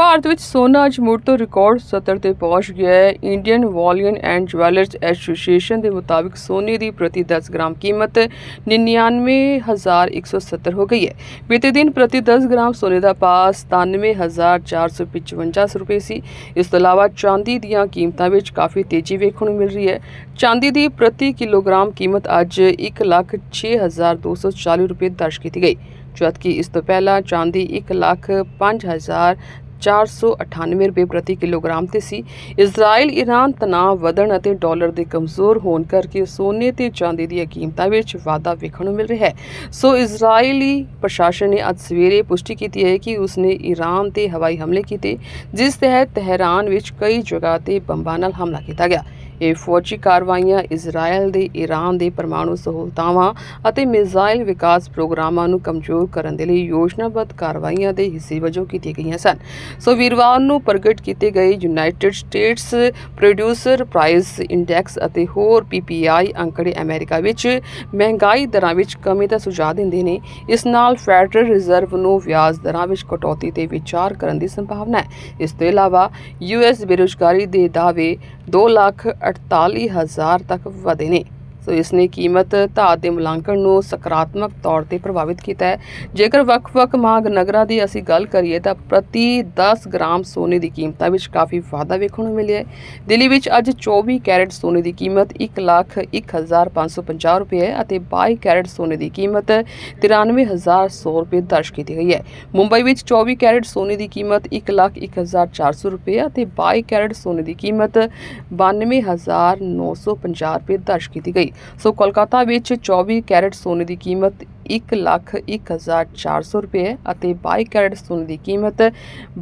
ਭਾਰਤ ਵਿੱਚ ਸੋਨਾ ਅੱਜ ਮੁੜ ਤੋਂ ਰਿਕਾਰਡ ਸਤਰ ਤੇ ਪਹੁੰਚ ਗਿਆ ਹੈ। Indian bullion and jewellers association ਦੇ ਮੁਤਾਬਿਕ ਸੋਨੇ ਦੀ ਪ੍ਰਤੀ 10 ਗ੍ਰਾਮ ਕੀਮਤ 99170 ਹੋ ਗਈ ਹੈ। ਬੀਤੇ ਦਿਨ ਪ੍ਰਤੀ 10 ਗ੍ਰਾਮ ਸੋਨੇ ਦਾ ਭਾਅ 97455 ਰੁਪਏ ਸੀ। ਇਸ ਤੋਂ ਇਲਾਵਾ ਚਾਂਦੀ ਦੀਆਂ ਕੀਮਤਾਂ ਵਿੱਚ ਕਾਫੀ ਤੇਜ਼ੀ ਵੇਖਣ ਨੂੰ ਮਿਲ ਰਹੀ ਹੈ। ਚਾਂਦੀ ਦੀ ਪ੍ਰਤੀ ਕਿਲੋਗ੍ਰਾਮ ਕੀਮਤ ਅੱਜ 1,6240 ਰੁਪਏ ਦਰਜ ਕੀਤੀ ਗਈ। ਜਦਕਿ ਇਸ ਤੋਂ ਪਹਿਲਾਂ ਚਾਂਦੀ 1,05,000 498 ਰੁਪਏ ਪ੍ਰਤੀ ਕਿਲੋਗ੍ਰਾਮ ਤੇ ਸੀ। ਇਜ਼ਰਾਈਲ ਈਰਾਨ ਤਣਾਅ ਵਧਣ ਅਤੇ ਡਾਲਰ ਦੇ ਕਮਜ਼ੋਰ ਹੋਣ ਕਰਕੇ ਸੋਨੇ ਤੇ ਚਾਂਦੀ ਦੀਆਂ ਕੀਮਤਾਂ ਵਿੱਚ ਵਾਧਾ ਵੇਖਣ ਨੂੰ ਮਿਲ ਰਿਹਾ ਹੈ। ਸੋ ਇਜ਼ਰਾਈਲੀ ਪ੍ਰਸ਼ਾਸਨ ਨੇ ਅੱਜ ਸਵੇਰੇ ਪੁਸ਼ਟੀ ਕੀਤੀ ਹੈ ਕਿ ਉਸਨੇ ਈਰਾਨ ਤੇ ਹਵਾਈ ਹਮਲੇ ਕੀਤੇ, ਜਿਸ ਤਹਿਤ ਤਹਿਰਾਨ ਵਿੱਚ ਕਈ ਜਗ੍ਹਾ ਤੇ ਬੰਬਾਂ ਨਾਲ ਹਮਲਾ ਕੀਤਾ ਗਿਆ। ਇਹ ਫੌਜੀ ਕਾਰਵਾਈਆਂ ਇਜ਼ਰਾਈਲ ਦੇ ਈਰਾਨ ਦੇ ਪਰਮਾਣੂ ਸਹੂਲਤਾਵਾਂ ਅਤੇ ਮਿਜ਼ਾਈਲ ਵਿਕਾਸ ਪ੍ਰੋਗਰਾਮਾਂ ਨੂੰ ਕਮਜ਼ੋਰ ਕਰਨ ਦੇ ਲਈ ਯੋਜਨਾਬੱਧ ਕਾਰਵਾਈਆਂ ਦੇ ਹਿੱਸੇ ਵਜੋਂ ਕੀਤੀਆਂ ਗਈਆਂ ਸਨ। ਸੋ ਵੀਰਵਾਰ ਨੂੰ ਪ੍ਰਗਟ ਕੀਤੇ ਗਏ united states producer price index ਅਤੇ ਹੋਰ ਪੀਪੀਆਈ ਅੰਕੜੇ ਅਮਰੀਕਾ ਵਿੱਚ ਮਹਿੰਗਾਈ ਦਰਾਂ ਵਿੱਚ ਕਮੀ ਦਾ ਸੁਝਾਅ ਦਿੰਦੇ ਨੇ। ਇਸ ਨਾਲ ਫੈਡਰਲ ਰਿਜ਼ਰਵ ਨੂੰ ਵਿਆਜ ਦਰਾਂ ਵਿੱਚ ਕਟੌਤੀ ਤੇ ਵਿਚਾਰ ਕਰਨ ਦੀ ਸੰਭਾਵਨਾ ਹੈ। ਇਸ ਤੋਂ ਇਲਾਵਾ ਯੂਐਸ ਬੇਰੁਜ਼ਗਾਰੀ ਦੇ ਦਾਅਵੇ 2 ਲੱਖ 48 ਹਜ਼ਾਰ ਤੱਕ ਵਧੇ ਨੇ। ਸੋ ਇਸ ਨੇ ਕੀਮਤ ਧਾਤ ਦੇ ਮੁਲਾਂਕਣ ਨੂੰ ਸਕਾਰਾਤਮਕ ਤੌਰ ਤੇ ਪ੍ਰਭਾਵਿਤ ਕੀਤਾ ਹੈ। ਜੇਕਰ ਵੱਖ-ਵੱਖ ਮਾਗ ਦੀ ਅਸੀਂ ਗੱਲ ਕਰੀਏ ਤਾਂ ਪ੍ਰਤੀ 10 ਗ੍ਰਾਮ ਸੋਨੇ ਦੀ ਕੀਮਤਾਂ ਵਿੱਚ ਕਾਫੀ ਵਾਧਾ ਵੇਖਣ ਨੂੰ ਮਿਲਿਆ ਹੈ। ਦਿੱਲੀ ਵਿੱਚ ਅੱਜ 24 ਕੈਰਟ ਸੋਨੇ ਦੀ ਕੀਮਤ 1 ਲੱਖ 1550 ਰੁਪਏ ਹੈ ਅਤੇ 22 ਕੈਰਟ ਸੋਨੇ ਦੀ ਕੀਮਤ 93100 ਰੁਪਏ ਦਰਜ ਕੀਤੀ ਗਈ ਹੈ। ਮੁੰਬਈ ਵਿੱਚ 24 ਕੈਰਟ ਸੋਨੇ ਦੀ ਕੀਮਤ 1 ਲੱਖ 1400 ਰੁਪਏ ਅਤੇ 22 ਕੈਰਟ ਸੋਨੇ ਦੀ ਕੀਮਤ 92950 ਰੁਪਏ ਦਰਜ ਕੀਤੀ ਗਈ। ਸੋ ਕੋਲਕਾਤਾ ਵਿੱਚ 24 ਕੈਰਟ ਸੋਨੇ ਦੀ ਕੀਮਤ 1 ਲੱਖ 1400 ਰੁਪਏ ਅਤੇ 22 ਕੈਰਟ ਸੋਨੇ ਦੀ ਕੀਮਤ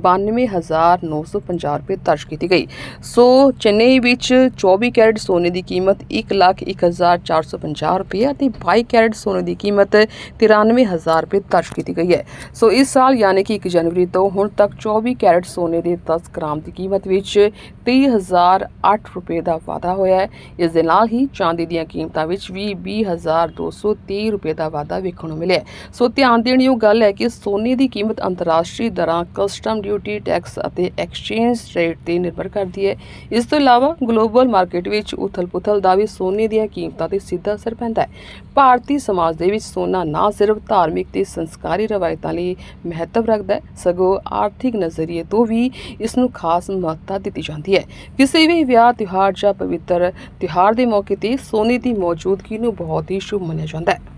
92950 ਰੁਪਏ ਦਰਜ ਕੀਤੀ ਗਈ। ਸੋ ਚੇਨਈ ਵਿੱਚ 24 ਕੈਰਟ ਸੋਨੇ ਦੀ ਕੀਮਤ 1 ਲੱਖ 1450 ਰੁਪਏ ਅਤੇ 22 ਕੈਰਟ ਸੋਨੇ ਦੀ ਕੀਮਤ 93000 ਰੁਪਏ ਦਰਜ ਕੀਤੀ ਗਈ ਹੈ। ਸੋ ਇਸ ਸਾਲ ਯਾਨੀ ਕਿ 1 ਜਨਵਰੀ ਤੋਂ ਹੁਣ ਤੱਕ 24 ਕੈਰਟ ਸੋਨੇ ਦੇ 10 ਗ੍ਰਾਮ ਦੀ ਕੀਮਤ ਵਿੱਚ 30008 ਰੁਪਏ ਦਾ ਵਾਧਾ ਹੋਇਆ ਹੈ। ਇਸ ਦੇ ਨਾਲ ਹੀ ਚਾਂਦੀ ਦੀਆਂ ਕੀਮਤਾਂ ਵਿੱਚ ਵੀ 20223 ਰੁਪਏ ਦਾ ਵਾਧਾ ਦੇਖਣ ਨੂੰ ਮਿਲਿਆ ਸੋ ਧਿਆਨ ਦੇਣ ਯੋਗ ਗੱਲ ਹੈ ਕਿ ਸੋਨੇ ਦੀ ਕੀਮਤ ਅੰਤਰਰਾਸ਼ਟਰੀ ਦਰਾਂ, ਕਸਟਮ ਡਿਊਟੀ, ਟੈਕਸ ਅਤੇ ਐਕਸਚੇਂਜ ਰੇਟ ਤੇ ਨਿਰਭਰ ਕਰਦੀ ਹੈ। ਇਸ ਤੋਂ ਇਲਾਵਾ ਗਲੋਬਲ ਮਾਰਕੀਟ ਵਿੱਚ ਉਥਲ-ਪੁਥਲ ਦਾ ਵੀ ਸੋਨੇ ਦੀਆਂ ਕੀਮਤਾਂ ਤੇ ਸਿੱਧਾ ਅਸਰ ਪੈਂਦਾ ਹੈ। ਭਾਰਤੀ ਸਮਾਜ ਦੇ ਵਿੱਚ ਸੋਨਾ ਨਾ ਸਿਰਫ ਧਾਰਮਿਕ ਤੇ ਸੰਸਕਾਰੀ ਰਵਾਇਤਾਂ ਲਈ ਮਹੱਤਵ ਰੱਖਦਾ ਹੈ, ਸਗੋਂ ਆਰਥਿਕ ਨਜ਼ਰੀਏ ਤੋਂ ਵੀ ਇਸ ਨੂੰ ਖਾਸ ਮਹੱਤਤਾ ਦਿੱਤੀ ਜਾਂਦੀ ਹੈ। ਕਿਸੇ ਵੀ ਵਿਆਹ, ਤਿਉਹਾਰ ਜਾਂ ਪਵਿੱਤਰ ਤਿਉਹਾਰ ਦੇ ਮੌਕੇ ਤੇ ਸੋਨੇ ਦੀ ਮੌਜੂਦਗੀ ਨੂੰ ਬਹੁਤ ਹੀ ਸ਼ੁਭ ਮੰਨਿਆ ਜਾਂਦਾ ਹੈ।